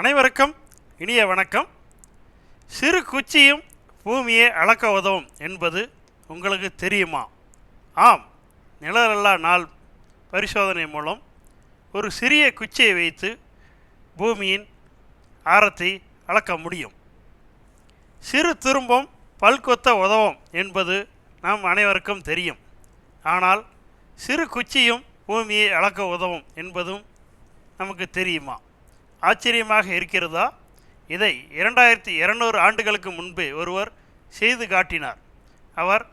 அனைவருக்கும் இனிய வணக்கம். சிறு குச்சியும் பூமியை அளக்க உதவும் என்பது உங்களுக்கு தெரியுமா? ஆம் நிழலல்லா நாள் பரிசோதனை மூலம் ஒரு சிறிய குச்சியை வைத்து பூமியின் ஆரத்தை அளக்க முடியும். சிறு துரும்பம் பல்கொத்த உதவும் என்பது நாம் அனைவருக்கும் தெரியும். ஆனால் சிறு குச்சியும் பூமியை அளக்க உதவும் என்பதும் நமக்கு தெரியுமா? ஆச்சரியமாக இருக்கிறதா? இதை இரண்டாயிரத்தி இருநூறு ஆண்டுகளுக்கு முன்பே ஒருவர் செய்து காட்டினார். அவர்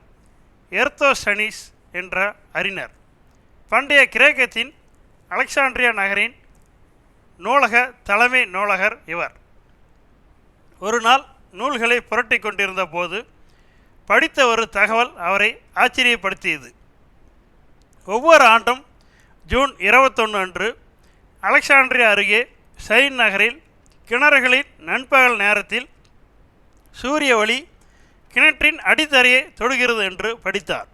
எர்த்தோசனிஸ் என்ற அறிஞர். பண்டைய கிரேக்கத்தின் அலெக்சாண்ட்ரியா நகரின் நூலக தலைமை நூலகர் இவர். ஒரு நாள் நூல்களை புரட்டி கொண்டிருந்த போது படித்த ஒரு தகவல் அவரை ஆச்சரியப்படுத்தியது. ஒவ்வொரு ஆண்டும் ஜூன் இருபத்தொன்று அன்று அலெக்சாண்ட்ரியா அருகே சைன் நகரில் கிணறுகளின் நண்பகல் நேரத்தில் சூரிய ஒளி கிணற்றின் அடித்தரையை தொடுகிறது என்று படித்தார்.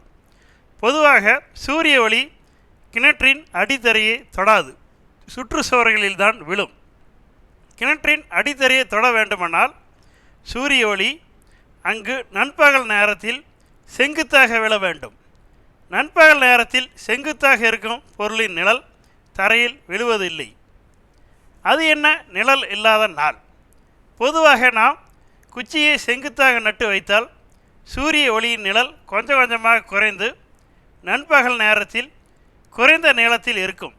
பொதுவாக சூரிய ஒளி கிணற்றின் அடித்தரையை தொடாது. சுற்றுச்சுவர்களில்தான் விழும். கிணற்றின் அடித்தரையை தொட வேண்டுமானால் சூரிய ஒளி அங்கு நண்பகல் நேரத்தில் செங்குத்தாக விழ வேண்டும். நண்பகல் நேரத்தில் செங்குத்தாக இருக்கும் பொருளின் நிழல் தரையில் விழுவதில்லை. அது என்ன? நிழல் இல்லாத நாள். பொதுவாக நாம் குச்சியை செங்குத்தாக நட்டு வைத்தால் சூரிய ஒளியின் நிழல் கொஞ்சம் கொஞ்சமாக குறைந்து நண்பகல் நேரத்தில் குறைந்த நீளத்தில் இருக்கும்.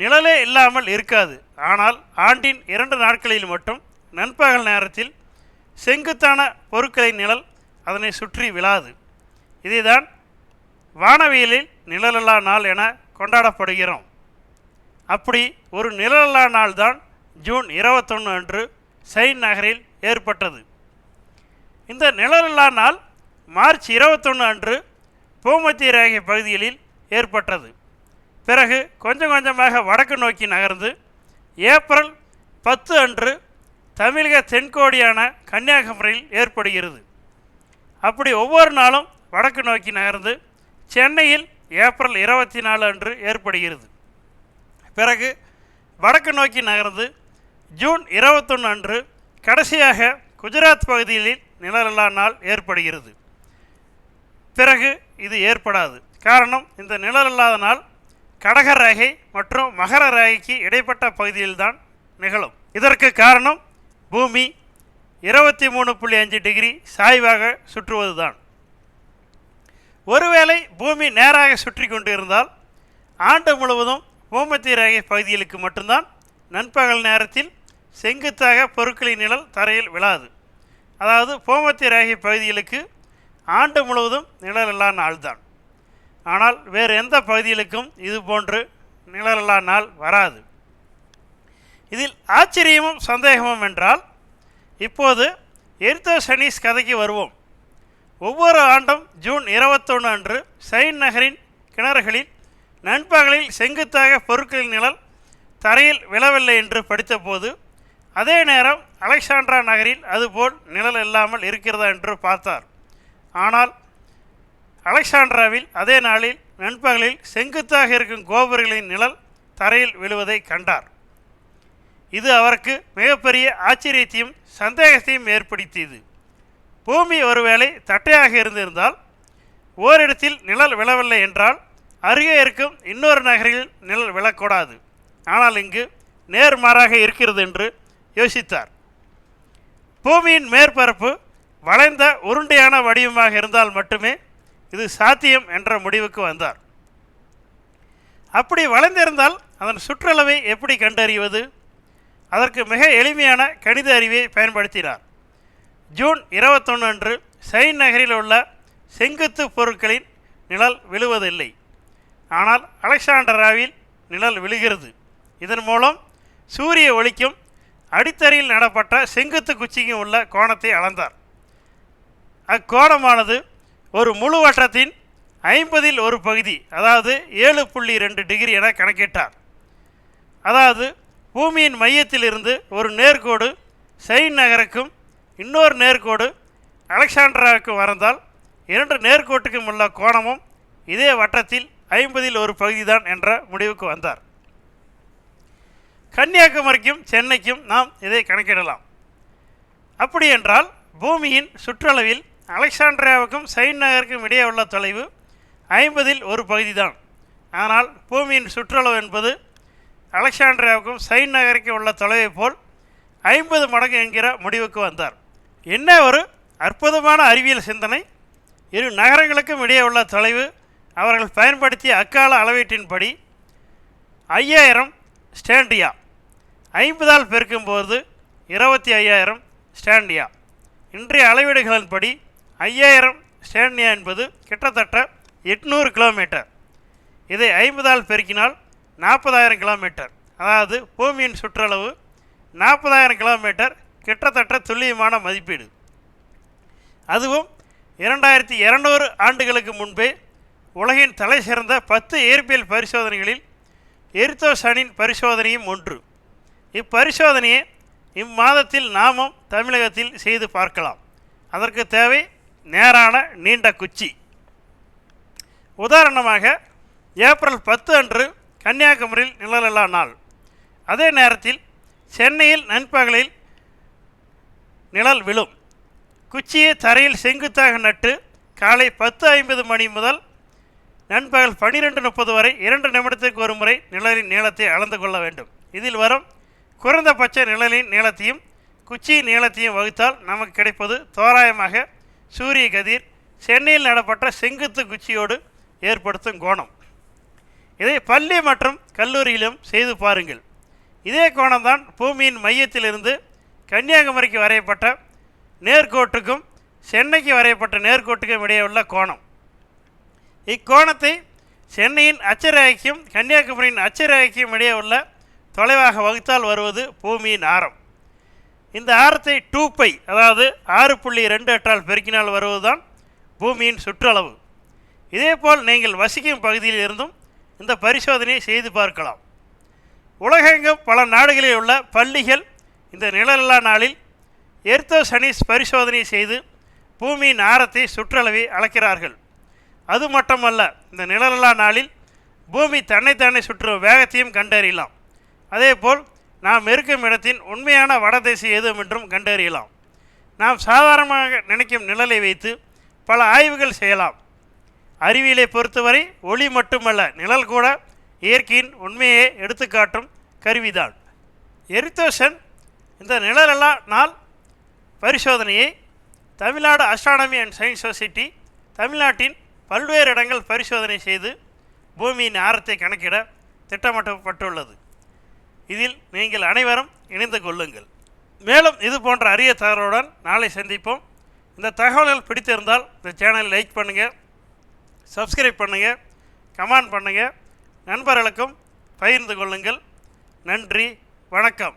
நிழலே இல்லாமல் இருக்காது. ஆனால் ஆண்டின் இரண்டு நாட்களில் மட்டும் நண்பகல் நேரத்தில் செங்குத்தான பொருட்களின் நிழல் அதனை சுற்றி விழாது. இதைதான் வானவியலில் நிழலில்லா நாள் என கொண்டாடப்படுகிறோம். அப்படி ஒரு நிழலா நாள் தான் ஜூன் இருபத்தொன்று அன்று சைன் நகரில் ஏற்பட்டது. இந்த நிழலா நாள் மார்ச் இருபத்தொன்று அன்று பூமத்திய ரேகை பகுதிகளில் ஏற்பட்டது. பிறகு கொஞ்சம் கொஞ்சமாக வடக்கு நோக்கி நகர்ந்து ஏப்ரல் பத்து அன்று தமிழக தென்கோடியான கன்னியாகுமரியில் ஏற்படுகிறது. அப்படி ஒவ்வொரு நாளும் வடக்கு நோக்கி நகர்ந்து சென்னையில் ஏப்ரல் இருபத்தி நாலு அன்று ஏற்படுகிறது. பிறகு வடக்கு நோக்கி நகர்ந்து ஜூன் இருபத்தொன்று அன்று கடைசியாக குஜராத் பகுதியில் நிழலில்லா நாள் ஏற்படுகிறது. பிறகு இது ஏற்படாது. காரணம் இந்த நிழலில்லாத நாள் கடக ரேகை மற்றும் மகர ரேகைக்கு இடைப்பட்ட பகுதியில்தான் நிகழும். இதற்கு காரணம் பூமி இருபத்தி மூணு புள்ளி அஞ்சு டிகிரி சாய்வாக சுற்றுவதுதான். ஒருவேளை பூமி நேராக சுற்றி கொண்டு இருந்தால் ஆண்டு முழுவதும் பூமத்திய ரேகை பகுதிகளுக்கு மட்டும்தான் நண்பகல் நேரத்தில் செங்குத்தாக பொருட்களின் நிழல் தரையில் விழாது. அதாவது பூமத்திய ரேகை பகுதிகளுக்கு ஆண்டு முழுவதும் நிழலில்லா நாள்தான் ஆனால் வேறு எந்த பகுதிகளுக்கும் இது போன்று நிழலில்லா நாள் வராது. இதில் ஆச்சரியமும் சந்தேகமும் என்றால் இப்போது எரித்தோ சனீஸ் கதைக்கு வருவோம். ஒவ்வொரு ஆண்டும் ஜூன் இருபத்தொன்று அன்று சைன் நகரின் கிணறுகளில் நண்பகலில் செங்குத்தாக பொருட்களின் நிழல் தரையில் விழவில்லை என்று படித்தபோது அதே நேரம் அலெக்சாண்ட்ரா நகரில் அதுபோல் நிழல் இல்லாமல் இருக்கிறதா என்று பார்த்தார். ஆனால் அலெக்சாண்ட்ராவில் அதே நாளில் நண்பகலில் செங்குத்தாக இருக்கும் கோபுரங்களின் நிழல் தரையில் விழுவதை கண்டார். இது அவருக்கு மிகப்பெரிய ஆச்சரியத்தையும் சந்தேகத்தையும் ஏற்படுத்தியது. பூமி ஒருவேளை தட்டையாக இருந்திருந்தால் ஓரிடத்தில் நிழல் விழவில்லை என்றால் அருகே இருக்கும் இன்னொரு நகரில் நிழல் விழக்கூடாது. ஆனால் இங்கு நேர்மாறாக இருக்கிறது என்று யோசித்தார். பூமியின் மேற்பரப்பு வளைந்த உருண்டையான வடிவமாக இருந்தால் மட்டுமே இது சாத்தியம் என்ற முடிவுக்கு வந்தார். அப்படி வளைந்திருந்தால் அதன் சுற்றளவை எப்படி கண்டறிவது? அதற்கு மிக எளிமையான கணித அறிவை பயன்படுத்தினார். ஜூன் இருபத்தொன்று அன்று சைன் நகரில் உள்ள செங்குத்து பொருட்களின் நிழல் விழுவதில்லை. ஆனால் அலெக்சாண்டராவில் நிழல் விழுகிறது. இதன் மூலம் சூரிய ஒளிக்கும் அடித்தரையில் நடப்பட்ட செங்குத்து குச்சிக்கும் உள்ள கோணத்தை அளந்தார். அக்கோணமானது ஒரு முழு வட்டத்தின் ஐம்பதில் ஒரு பகுதி அதாவது ஏழு புள்ளி ரெண்டு டிகிரி என கணக்கிட்டார். அதாவது பூமியின் மையத்திலிருந்து ஒரு நேர்கோடு செயின் நகருக்கும் இன்னொரு நேர்கோடு அலெக்சாண்டராவுக்கும் வரந்தால் இரண்டு நேர்கோட்டுக்கும் உள்ள கோணமும் இதே வட்டத்தில் ஐம்பதில் ஒரு பகுதிதான் என்ற முடிவுக்கு வந்தார். கன்னியாகுமரிக்கும் சென்னைக்கும் நாம் இதை கணக்கிடலாம். அப்படி என்றால் பூமியின் சுற்றளவில் அலெக்சாண்ட்ரியாவுக்கும் சைன் நகருக்கும் இடையே உள்ள தொலைவு ஐம்பதில் ஒரு பகுதி தான் ஆனால் பூமியின் சுற்றளவு என்பது அலெக்சாண்ட்ரியாவுக்கும் சைன் நகருக்கும் உள்ள தொலைவை போல் ஐம்பது மடங்கு என்கிற முடிவுக்கு வந்தார். என்ன ஒரு அற்புதமான அறிவியல் சிந்தனை? இரு நகரங்களுக்கும் இடையே உள்ள தொலைவு அவர்கள் பயன்படுத்திய அக்கால அளவீட்டின்படி ஐயாயிரம் ஸ்டாண்டியா. ஐம்பதால் பெருக்கும்போது இருபத்தி ஐயாயிரம் ஸ்டாண்டியா. இன்றைய அளவீடுகளின்படி ஐயாயிரம் ஸ்டாண்டியா என்பது கிட்டத்தட்ட எட்நூறு கிலோமீட்டர். இதை ஐம்பதால் பெருக்கினால் நாற்பதாயிரம் கிலோமீட்டர். அதாவது பூமியின் சுற்றளவு நாற்பதாயிரம் கிலோமீட்டர் கிட்டத்தட்ட துல்லியமான மதிப்பீடு. அதுவும் இரண்டாயிரத்தி இரநூறு ஆண்டுகளுக்கு முன்பே உலகின் தலை சிறந்த பத்து இயற்பியல் பரிசோதனைகளில் எரித்தோசனின் பரிசோதனையும் ஒன்று. இப்பரிசோதனையை இம்மாதத்தில் நாமும் தமிழகத்தில் செய்து பார்க்கலாம். அதற்கு தேவை நேரான நீண்ட குச்சி. உதாரணமாக ஏப்ரல் பத்து அன்று கன்னியாகுமரியில் நிழலில்லா நாள். அதே நேரத்தில் சென்னையில் நண்பகலில் நிழல் விழும். குச்சியை தரையில் செங்குத்தாக நட்டு காலை பத்து ஐம்பது மணி முதல் நண்பகல் பன்னிரெண்டு முப்பது வரை இரண்டு நிமிடத்திற்கு ஒரு முறை நிழலின் நீளத்தை அளந்து கொள்ள வேண்டும். இதில் வரும் குறைந்தபட்ச நிழலின் நீளத்தையும் குச்சியின் நீளத்தையும் வகுத்தால் நமக்கு கிடைப்பது தோராயமாக சூரிய கதிர் சென்னையில் நடப்பட்ட செங்குத்து குச்சியோடு ஏற்படுத்தும் கோணம். இதை பள்ளி மற்றும் கல்லூரியிலும் செய்து பாருங்கள். இதே கோணம்தான் பூமியின் மையத்திலிருந்து கன்னியாகுமரிக்கு வரையப்பட்ட நேர்கோட்டுக்கும் சென்னைக்கு வரையப்பட்ட நேர்கோட்டுக்கும் இடையே உள்ள கோணம். இக்கோணத்தை சென்னையின் அச்சரேகைக்கும் கன்னியாகுமரியின் அச்சரேகைக்கும் இடையே உள்ள தொலைவாக வகுத்தால் வருவது பூமியின் ஆரம். இந்த ஆரத்தை டூ பை அதாவது ஆறு புள்ளி ரெண்டு எட்டால் பெருக்கினால் வருவதுதான் பூமியின் சுற்றளவு. இதேபோல் நீங்கள் வசிக்கும் பகுதியில் இருந்தும் இந்த பரிசோதனையை செய்து பார்க்கலாம். உலகெங்கும் பல நாடுகளில் உள்ள பள்ளிகள் இந்த நிழலில்லா நாளில் எர்த்தோ சனீஸ் பரிசோதனை செய்து பூமியின் ஆரத்தை சுற்றளவை அளக்கிறார்கள். அது மட்டுமல்ல இந்த நிழலில்லா நாளில் பூமி தன்னைத்தானே சுற்றும் வேகத்தையும் கண்டறியலாம். அதேபோல் நாம் இருக்கும் இடத்தின் உண்மையான வடதிசை எதுவும் என்றும் கண்டறியலாம். நாம் சாதாரணமாக நினைக்கும் நிழலை வைத்து பல ஆய்வுகள் செய்யலாம். அறிவியலை பொறுத்தவரை ஒளி மட்டுமல்ல நிழல் கூட இயற்கையின் உண்மையை எடுத்துக்காட்டும் கருவிதான். எரித்தோசன் இந்த நிழலல்லா நாள் பரிசோதனையை Tamil Nadu astronomy and science society தமிழ்நாட்டின் பல்வேறு இடங்கள் பரிசோதனை செய்து பூமியின் ஆரத்தை கணக்கிட திட்டமிட்டப்பட்டுள்ளது இதில் நீங்கள் அனைவரும் இணைந்து கொள்ளுங்கள். மேலும் இது போன்ற அரிய தகவலுடன் நாளை சந்திப்போம். இந்த தகவல்கள் பிடித்திருந்தால் இந்த சேனலை லைக் பண்ணுங்கள் சப்ஸ்கிரைப் பண்ணுங்கள் கமெண்ட் பண்ணுங்கள் நண்பர்களுக்கும் பகிர்ந்து கொள்ளுங்கள். நன்றி வணக்கம்.